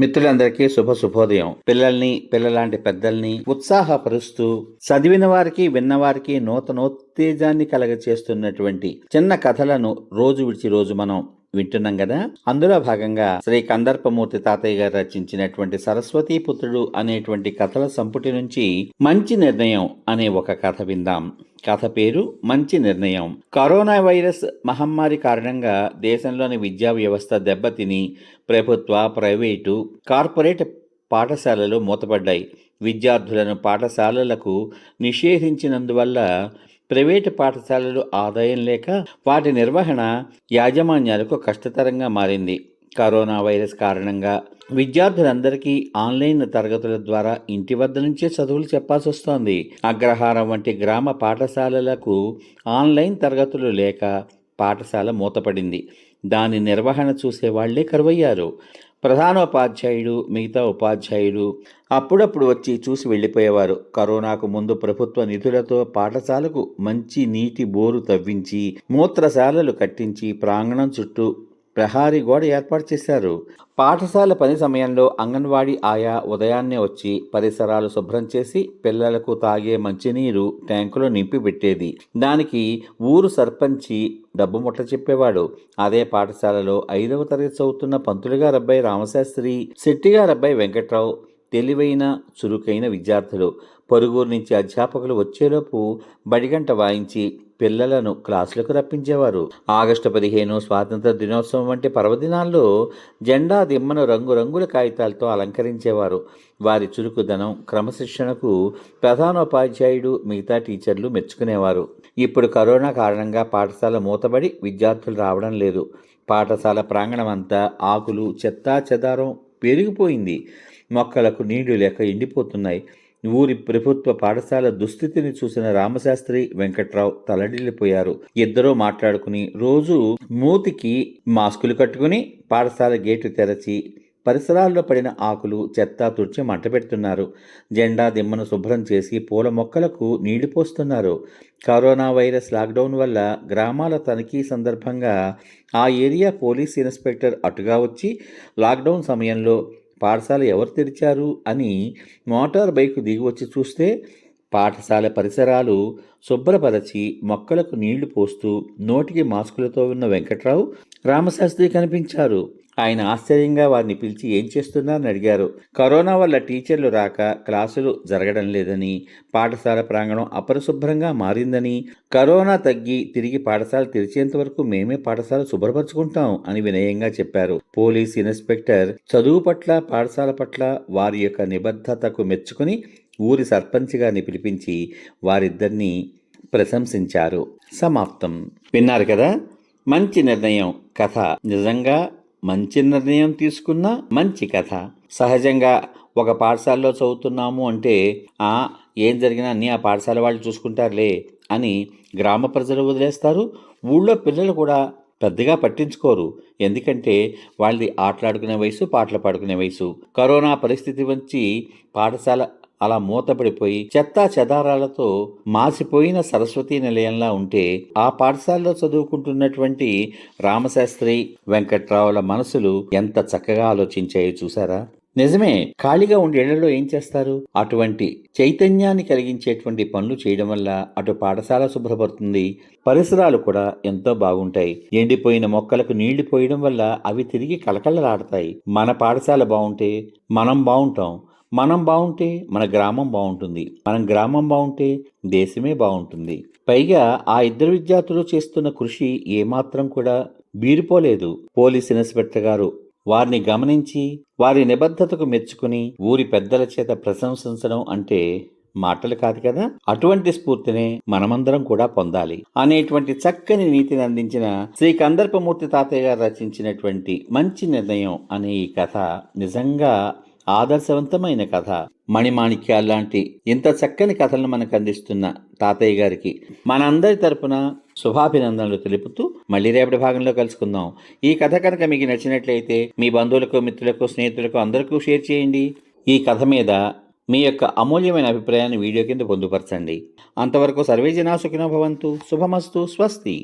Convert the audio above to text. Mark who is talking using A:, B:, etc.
A: మిత్రులందరికీ శుభ శుభోదయం. పిల్లల్ని పిల్లలాంటి పెద్దల్ని ఉత్సాహపరుస్తూ చదివిన వారికి విన్నవారికి నూతనోత్తేజాన్ని కలగచేస్తున్నటువంటి చిన్న కథలను రోజు విడిచి రోజు మనం వింటున్నాం కదా? అందులో భాగంగా శ్రీ కందర్పమూర్తి తాతయ్య గారు రచించినటువంటి సరస్వతీ పుత్రుడు అనేటువంటి కథల సంపుటి నుంచి మంచి నిర్ణయం అనే ఒక కథ విందాం. కథ పేరు మంచి నిర్ణయం. కరోనా వైరస్ మహమ్మారి కారణంగా దేశంలోని విద్యా వ్యవస్థ దెబ్బతిని ప్రభుత్వ ప్రైవేటు కార్పొరేట్ పాఠశాలలు మూతపడ్డాయి. విద్యార్థులను పాఠశాలలకు నిషేధించినందువల్ల ప్రైవేటు పాఠశాలలు ఆదాయం లేక వాటి నిర్వహణ యాజమాన్యాలకు కష్టతరంగా మారింది. కరోనా వైరస్ కారణంగా విద్యార్థులందరికీ ఆన్లైన్ తరగతుల ద్వారా ఇంటి వద్ద నుంచే చదువులు చెప్పాల్సి వస్తోంది అగ్రహారం వంటి గ్రామ పాఠశాలలకు ఆన్లైన్ తరగతులు లేక పాఠశాల మూతపడింది. దాని నిర్వహణ చూసేవాళ్ళే కరువయ్యారు. ప్రధానోపాధ్యాయుడు మిగతా ఉపాధ్యాయులు అప్పుడప్పుడు వచ్చి చూసి వెళ్ళిపోయేవారు. కరోనాకు ముందు ప్రభుత్వ నిధులతో పాఠశాలకు మంచి నీటి బోరు తవ్వించి మూత్రశాలలు కట్టించి ప్రాంగణం చుట్టూ ప్రహారీ గోడ ఏర్పాటు చేశారు. పాఠశాల పని సమయంలో అంగన్వాడీ ఆయా ఉదయాన్నే వచ్చి పరిసరాలు శుభ్రం చేసి పిల్లలకు తాగే మంచినీరు ట్యాంకులో నింపి పెట్టేది. దానికి ఊరు సర్పంచి డబ్బు ముట్ట చెప్పేవాడు. అదే పాఠశాలలో ఐదవ తరగతి చదువుతున్న పంతులుగారబ్బాయి రామశాస్త్రి శెట్టిగారబ్బాయి వెంకట్రావు తెలివైన చురుకైన విద్యార్థులు. పొరుగురు నుంచి అధ్యాపకులు వచ్చేలోపు బడిగంట వాయించి పిల్లలను క్లాసులకు రప్పించేవారు. ఆగస్టు పదిహేను స్వాతంత్ర దినోత్సవం వంటి పర్వదినాల్లో జెండా దిమ్మను రంగురంగుల కాగితాలతో అలంకరించేవారు. వారి చురుకుదనం క్రమశిక్షణకు ప్రధానోపాధ్యాయుడు మిగతా టీచర్లు మెచ్చుకునేవారు. ఇప్పుడు కరోనా కారణంగా పాఠశాల మూతబడి విద్యార్థులు రావడం లేదు. పాఠశాల ప్రాంగణం అంతా ఆకులు చెత్తా చెదారం పెరిగిపోయింది. మొక్కలకు నీళ్ళు లేక ఎండిపోతున్నాయి. ఊరి ప్రభుత్వ పాఠశాల దుస్థితిని చూసిన రామశాస్త్రి వెంకట్రావు తలడిల్లిపోయారు. ఇద్దరూ మాట్లాడుకుని రోజు మూతికి మాస్కులు కట్టుకుని పాఠశాల గేటు తెరచి పరిసరాల్లో పడిన ఆకులు చెత్త తుడిచి మంట పెడుతున్నారు. జెండా దిమ్మను శుభ్రం చేసి పూల మొక్కలకు నీళ్ళు పోస్తున్నారు. కరోనా వైరస్ లాక్డౌన్ వల్ల గ్రామాల తనిఖీ సందర్భంగా ఆ ఏరియా పోలీస్ ఇన్స్పెక్టర్ అటుగా వచ్చి లాక్డౌన్ సమయంలో పాఠశాల ఎవరు తెరిచారు అని మోటార్ బైక్ దిగి వచ్చి చూస్తే పాఠశాల పరిసరాలు శుభ్రపరచి మొక్కలకు నీళ్ళు పోస్తూ నోటికి మాస్కులతో ఉన్న వెంకట్రావు రామశాస్త్రి కనిపించారు. ఆయన ఆశ్చర్యంగా వారిని పిలిచి ఏం చేస్తున్నారని అడిగారు. కరోనా వల్ల టీచర్లు రాక క్లాసులు జరగడం లేదని పాఠశాల ప్రాంగణం అపరిశుభ్రంగా మారిందని కరోనా తగ్గి తిరిగి పాఠశాల తెరిచేంత వరకు మేమే పాఠశాల శుభ్రపరచుకుంటాం అని వినయంగా చెప్పారు. పోలీస్ ఇన్స్పెక్టర్ చదువు పట్ల పాఠశాల పట్ల వారి యొక్క నిబద్ధతకు మెచ్చుకుని ఊరి సర్పంచ్ గారిని పిలిపించి వారిద్దరిని ప్రశంసించారు. సమాప్తం. విన్నారు కదా? మంచి నిర్ణయం కథ. నిజంగా మంచి నిర్ణయం తీసుకున్న మంచి కథ. సహజంగా ఒక పాఠశాలలో చదువుతున్నాము అంటే ఆ ఏం జరిగినా అన్నీ ఆ పాఠశాల వాళ్ళు చూసుకుంటారులే అని గ్రామ ప్రజలు వదిలేస్తారు. ఊళ్ళో పిల్లలు కూడా పెద్దగా పట్టించుకోరు. ఎందుకంటే వాళ్ళది ఆటలాడుకునే వయసు పాటలు పాడుకునే వయసు. కరోనా పరిస్థితి వచ్చి పాఠశాల అలా మూతపడిపోయి చెత్తా చెదారాలతో మాసిపోయిన సరస్వతీ నిలయంలా ఉంటే ఆ పాఠశాలలో చదువుకుంటున్నటువంటి రామశాస్త్రి వెంకట్రావుల మనసులు ఎంత చక్కగా ఆలోచించాయో చూసారా నిజమే ఖాళీగా ఉండే ఇళ్ళలో ఏం చేస్తారు? అటువంటి చైతన్యాన్ని కలిగించేటువంటి పనులు చేయడం వల్ల అటు పాఠశాల శుభ్రపడుతుంది పరిసరాలు కూడా ఎంతో బాగుంటాయి. ఎండిపోయిన మొక్కలకు నీళ్ళు పోయడం వల్ల అవి తిరిగి కలకలలాడతాయి మన పాఠశాల బాగుంటే మనం బాగుంటాం. మనం బాగుంటే మన గ్రామం బాగుంటుంది. మనం గ్రామం బాగుంటే దేశమే బాగుంటుంది. పైగా ఆ ఇద్దరు విద్యార్థులు చేస్తున్న కృషి ఏమాత్రం కూడా బీరిపోలేదు. పోలీస్ ఇన్స్పెక్టర్ గారు వారిని గమనించి వారి నిబద్ధతకు మెచ్చుకుని ఊరి పెద్దల చేత ప్రశంసించడం అంటే మాటలు కాదు కదా? అటువంటి స్ఫూర్తినే మనమందరం కూడా పొందాలి. అనేటువంటి చక్కని నీతిని అందించిన శ్రీ కందర్పమూర్తి తాతయ్య గారు రచించినటువంటి మంచి నిర్ణయం అనే ఈ కథ నిజంగా ఆదర్శవంతమైన కథ. మణిమాణిక్యాలు లాంటి ఇంత చక్కని కథలను మనకు అందిస్తున్న తాతయ్య గారికి మనందరి తరపున శుభాభినందనలు తెలుపుతూ మళ్ళీ రేపటి భాగంలో కలుసుకుందాం. ఈ కథ కనుక మీకు నచ్చినట్లయితే మీ బంధువులకు మిత్రులకు స్నేహితులకు అందరికీ షేర్ చేయండి. ఈ కథ మీద మీ యొక్క అమూల్యమైన అభిప్రాయాన్ని వీడియో కింద పొందుపరచండి. అంతవరకు సర్వే జనా సుఖినో భవంతు. శుభమస్తు. స్వస్తి.